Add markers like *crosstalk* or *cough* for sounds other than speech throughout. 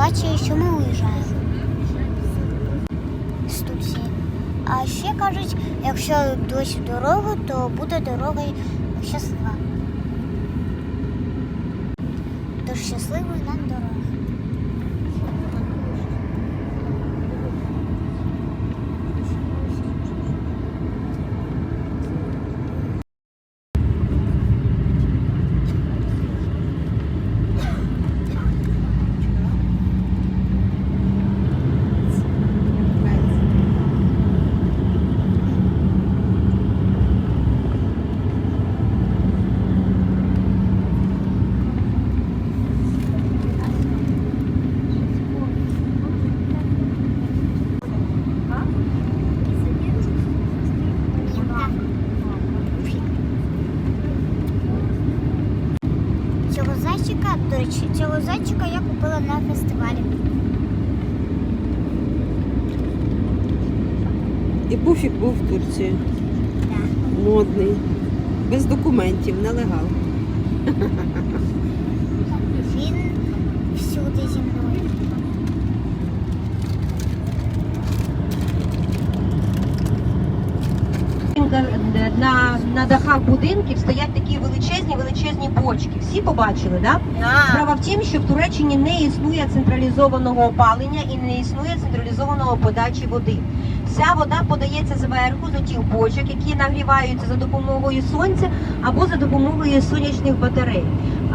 плаче, що ми уїжджаємо з Турції. А ще кажуть, якщо дощ в дорогу, то буде дорога щаслива. Тож щасливої нам дороги. Цього зайчика, до речі, цього зайчика я купила на фестивалі. І Пуфік був в Турції. Да. Модний. Без документів, нелегал. *laughs* На, на дахах будинків стоять такі величезні величезні бочки. Всі побачили, да? Справа в тім, що в Туреччині не існує централізованого опалення і не існує централізованого подачі води. Вся вода подається зверху з отих бочок, які нагріваються за допомогою сонця або за допомогою сонячних батарей.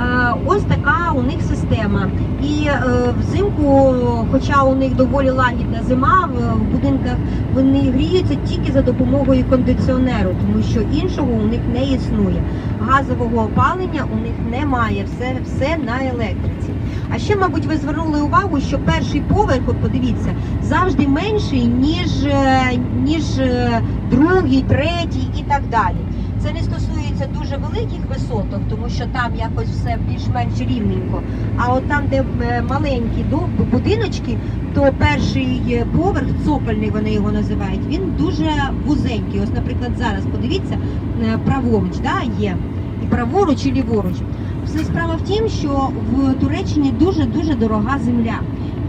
Е, Ось така у них система. І е, взимку, хоча у них доволі лагідна зима, в- будинках вони гріються тільки за допомогою кондиціонеру, тому що іншого у них не існує. Газового опалення у них немає, все, все на електриці. А ще, мабуть, ви звернули увагу, що перший поверх, от подивіться, завжди менший, ніж, е, ніж е, другий, третій і так далі. Це не стосується дуже великих висоток, тому що там якось все більш-менш рівненько. А от там, де е, маленькі будиночки, то перший поверх, цокольний вони його називають, він дуже вузенький. Ось, наприклад, зараз подивіться, праворуч да, є. І праворуч, і ліворуч. Все справа в тім, що в Туреччині дуже дуже дорога земля.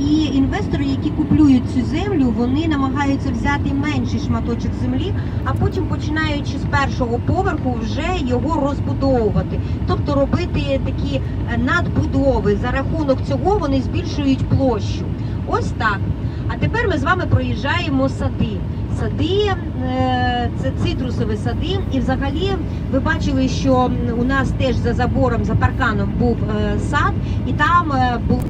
І інвестори, які куплюють цю землю, вони намагаються взяти менший шматочок землі, а потім, починаючи з першого поверху, вже його розбудовувати, тобто робити такі е, надбудови. За рахунок цього вони збільшують площу. Ось так. А тепер ми з вами проїжджаємо сади. Сади е, це цитрусові сади, і взагалі ви бачили, що у нас теж за забором, за парканом був е, сад, і там е, був